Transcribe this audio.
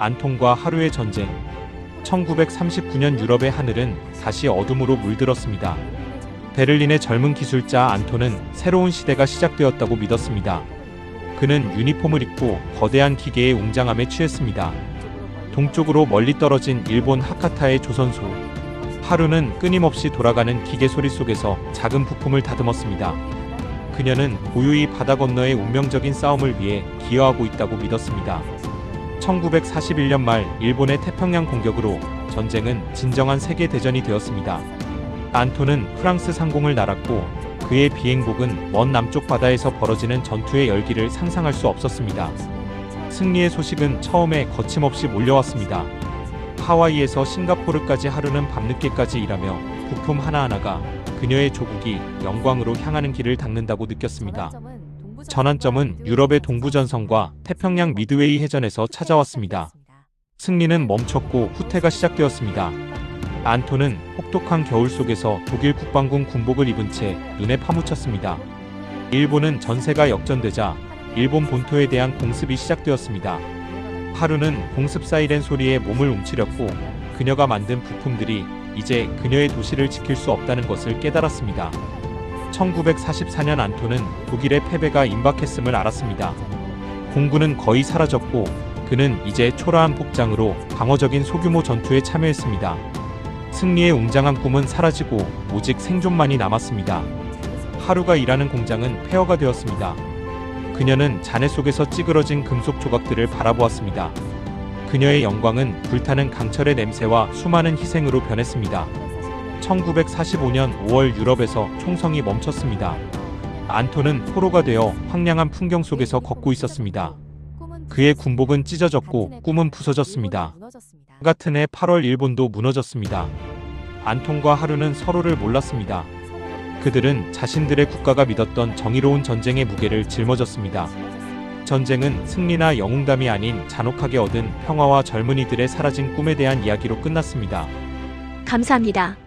안톤과 하루의 전쟁. 1939년 유럽의 하늘은 다시 어둠으로 물들었습니다. 베를린의 젊은 기술자 안톤은 새로운 시대가 시작되었다고 믿었습니다. 그는 유니폼을 입고 거대한 기계의 웅장함에 취했습니다. 동쪽으로 멀리 떨어진 일본 하카타의 조선소. 하루는 끊임없이 돌아가는 기계 소리 속에서 작은 부품을 다듬었습니다. 그녀는 고유의 바다 건너의 운명적인 싸움을 위해 기여하고 있다고 믿었습니다. 1941년 말 일본의 태평양 공격으로 전쟁은 진정한 세계 대전이 되었습니다. 안톤은 프랑스 상공을 날았고 그의 비행복은 먼 남쪽 바다에서 벌어지는 전투의 열기를 상상할 수 없었습니다. 승리의 소식은 처음에 거침없이 몰려왔습니다. 하와이에서 싱가포르까지 하루는 밤늦게까지 일하며 부품 하나하나가 그녀의 조국이 영광으로 향하는 길을 닦는다고 느꼈습니다. 전환점은 유럽의 동부 전선과 태평양 미드웨이 해전에서 찾아왔습니다. 승리는 멈췄고 후퇴가 시작되었습니다. 안톤은 혹독한 겨울 속에서 독일 국방군 군복을 입은 채 눈에 파묻혔습니다. 일본은 전세가 역전되자 일본 본토에 대한 공습이 시작되었습니다. 하루는 공습 사이렌 소리에 몸을 움츠렸고 그녀가 만든 부품들이 이제 그녀의 도시를 지킬 수 없다는 것을 깨달았습니다. 1944년 안톤은 독일의 패배가 임박했음을 알았습니다. 공군은 거의 사라졌고 그는 이제 초라한 복장으로 방어적인 소규모 전투에 참여했습니다. 승리의 웅장한 꿈은 사라지고 오직 생존만이 남았습니다. 하루가 일하는 공장은 폐허가 되었습니다. 그녀는 잔해 속에서 찌그러진 금속 조각들을 바라보았습니다. 그녀의 영광은 불타는 강철의 냄새와 수많은 희생으로 변했습니다. 1945년 5월 유럽에서 총성이 멈췄습니다. 안톤은 포로가 되어 황량한 풍경 속에서 걷고 있었습니다. 그의 군복은 찢어졌고 꿈은 부서졌습니다. 같은 해 8월 일본도 무너졌습니다. 안톤과 하루는 서로를 몰랐습니다. 그들은 자신들의 국가가 믿었던 정의로운 전쟁의 무게를 짊어졌습니다. 전쟁은 승리나 영웅담이 아닌 잔혹하게 얻은 평화와 젊은이들의 사라진 꿈에 대한 이야기로 끝났습니다. 감사합니다.